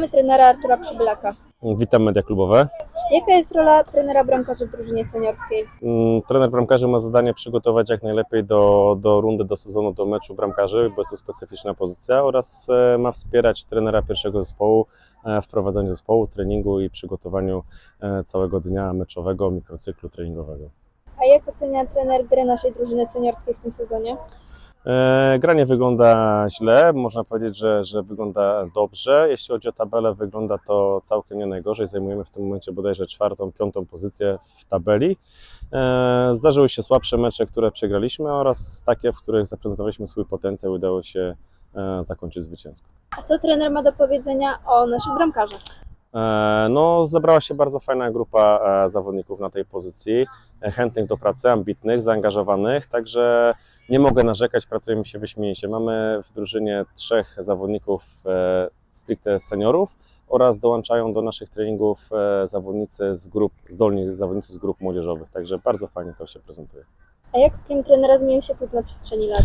trenera Artura Przybylaka. Witam media klubowe. Jaka jest rola trenera bramkarzy w drużynie seniorskiej? Mm, Trener bramkarzy ma zadanie przygotować jak najlepiej do, do rundy, do sezonu, do meczu bramkarzy, bo jest to specyficzna pozycja oraz e, ma wspierać trenera pierwszego zespołu e, w prowadzeniu zespołu, treningu i przygotowaniu e, całego dnia meczowego, mikrocyklu treningowego. A jak ocenia trener grę naszej drużyny seniorskiej w tym sezonie? E, Gra nie wygląda źle, można powiedzieć, że, że wygląda dobrze. Jeśli chodzi o tabelę, wygląda to całkiem nie najgorzej. Zajmujemy w tym momencie bodajże czwartą, piątą pozycję w tabeli. E, Zdarzyły się słabsze mecze, które przegraliśmy oraz takie, w których zaprezentowaliśmy swój potencjał i udało się e, zakończyć zwycięsko. A co trener ma do powiedzenia o naszych bramkarzach? E, No, zebrała się bardzo fajna grupa e, zawodników na tej pozycji, e, chętnych do pracy, ambitnych, zaangażowanych, także nie mogę narzekać, pracujemy się wyśmienicie. Mamy w drużynie trzech zawodników stricte seniorów oraz dołączają do naszych treningów zawodnicy z grup, zdolni zawodnicy z grup młodzieżowych, także bardzo fajnie to się prezentuje. A jak okiem trenera zmienił się na przestrzeni lat?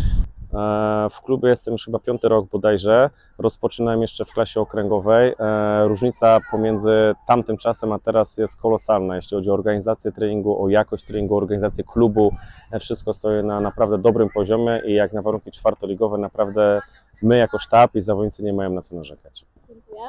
E, W klubie jestem już chyba piąty rok bodajże. Rozpoczynałem jeszcze w klasie okręgowej. E, Różnica pomiędzy tamtym czasem a teraz jest kolosalna, jeśli chodzi o organizację treningu, o jakość treningu, organizację klubu. E, Wszystko stoi na naprawdę dobrym poziomie i jak na warunki czwartoligowe naprawdę my jako sztab i zawodnicy nie mają na co narzekać. Dziękuję.